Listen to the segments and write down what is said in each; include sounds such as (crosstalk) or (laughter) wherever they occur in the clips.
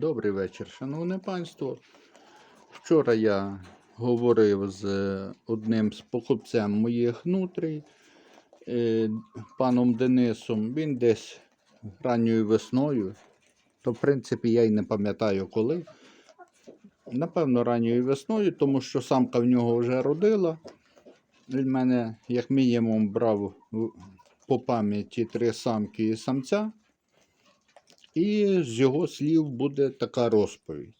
Добрий вечір, шановне панство. Вчора я говорив з одним з покупцем моїх нутрій, е, паном Денисом. Він десь ранньою весною, то в принципі я й не пам'ятаю коли. Напевно, ранньою весною, тому що самка в нього вже родила. Він мене, як мінімум, брав по пам'яті три самки і самця. І з його слів буде така розповідь.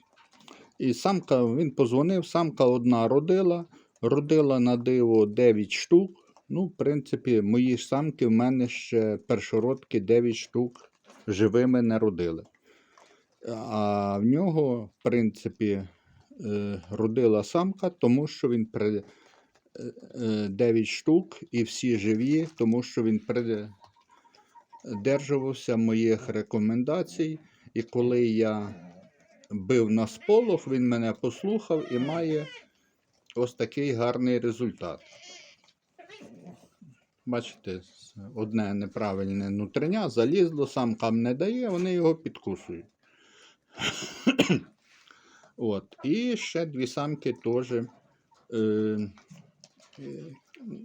І самка, він позвонив, самка одна родила, родила на диво 9 штук. Ну, в принципі, мої самки в мене ще першородки 9 штук живими не родили. А в нього, в принципі, е, родила самка, тому що він при 9 штук і всі живі, тому що він придержувався моїх рекомендацій. І коли я бив на сполох, він мене послухав і має ось такий гарний результат. Бачите, одне неправильне нутриня залізло, самкам не дає, вони його підкусують. (coughs) От. І ще дві самки теж. Е,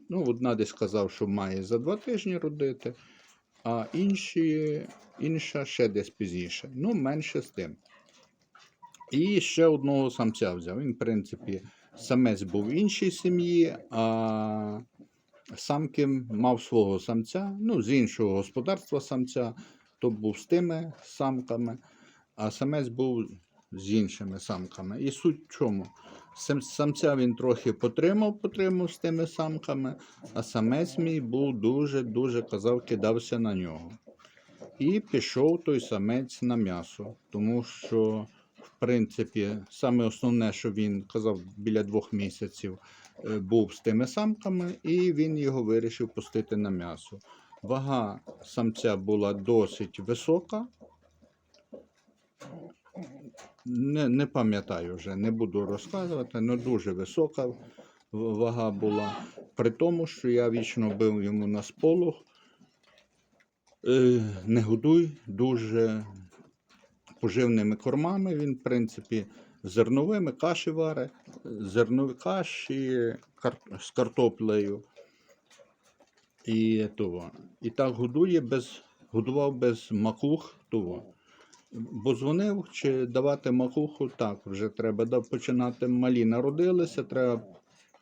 ну, одна десь сказав, що має за два тижні родити, а інші, інша ще десь пізніше. Ну, менше з тим. І ще одного самця взяв. Він, в принципі, самець був в іншій сім'ї, а самки мав свого самця, ну, з іншого господарства самця, то був з тими самками, а самець був з іншими самками. І суть в чому? Сам- Самця він трохи потримав, потримав з тими самками, а самець мій був дуже-дуже казав, кидався на нього. І пішов той самець на м'ясо, тому що, в принципі, саме основне, що він казав біля двох місяців, е, був з тими самками, і він його вирішив пустити на м'ясо. Вага самця була досить висока. Не, не пам'ятаю вже, не буду розказувати, але дуже висока вага була. При тому, що я вічно бив йому на сполох. Е, не годуй дуже поживними кормами. Він, в принципі, зерновими каші варе, зернові каші з картоплею. І, того. і так годує без, годував без макух того. Бо дзвонив, чи давати макуху, так, вже треба починати. Малі народилися, треба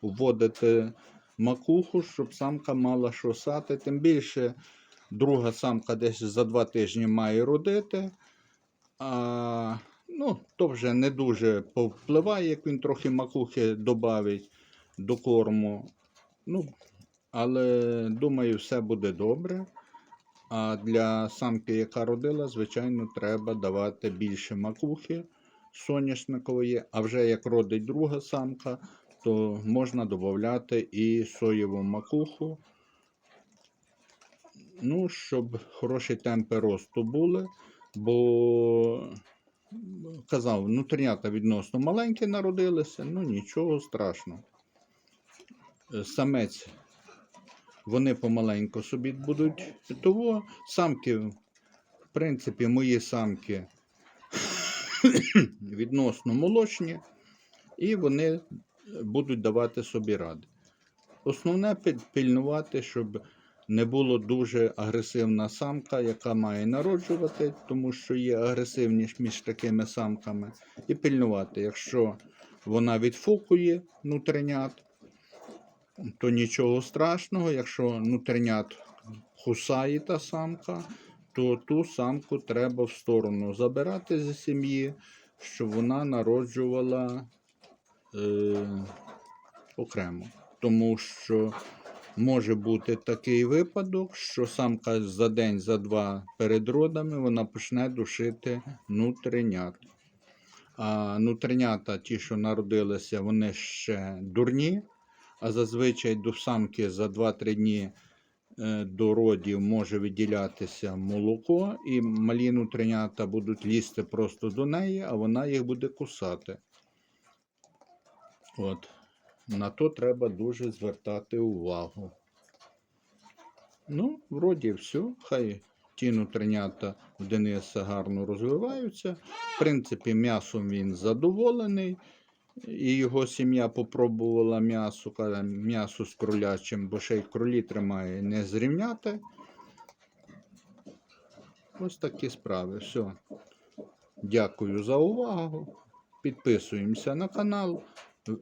вводити макуху, щоб самка мала що сати. Тим більше друга самка десь за два тижні має родити. А, ну, то вже не дуже повпливає, як він трохи макухи додавить до корму. Ну, але думаю, все буде добре. А для самки, яка родила, звичайно, треба давати більше макухи соняшникової. А вже як родить друга самка, то можна додати і соєву макуху. Ну, щоб хороші темпи росту були, бо казав, внутрінята відносно маленькі народилися, ну нічого страшного. Е, Самець вони помаленьку собі будуть. Того самки, в принципі, мої самки (coughs) відносно молочні, і вони будуть давати собі ради. Основне пильнувати, щоб не було дуже агресивна самка, яка має народжувати, тому що є агресивність між такими самками. І пильнувати, якщо вона відфукує нутринят, то нічого страшного. Якщо нутринят кусає та самка, то ту самку треба в сторону забирати зі сім'ї, щоб вона народжувала е, окремо. Тому що може бути такий випадок, що самка за день, за два перед родами вона почне душити нутринят. А нутринята, ті, що народилися, вони ще дурні, а зазвичай до самки за 2-3 дні е, до родів може виділятися молоко, і малі нутринята будуть лізти просто до неї, а вона їх буде кусати. От. На то треба дуже звертати увагу. Ну, вроді все. Хай ті нутринята в Дениса гарно розвиваються. В принципі, м'ясом він задоволений. І його сім'я попробувала м'ясо, каже, м'ясо з кролячим, бо ще й кролі тримає не зрівняти. Ось такі справи. Все. Дякую за увагу. Підписуємося на канал, е,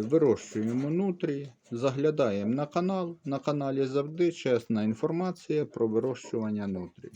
вирощуємо нутрі, заглядаємо на канал. На каналі завжди чесна інформація про вирощування нутрій.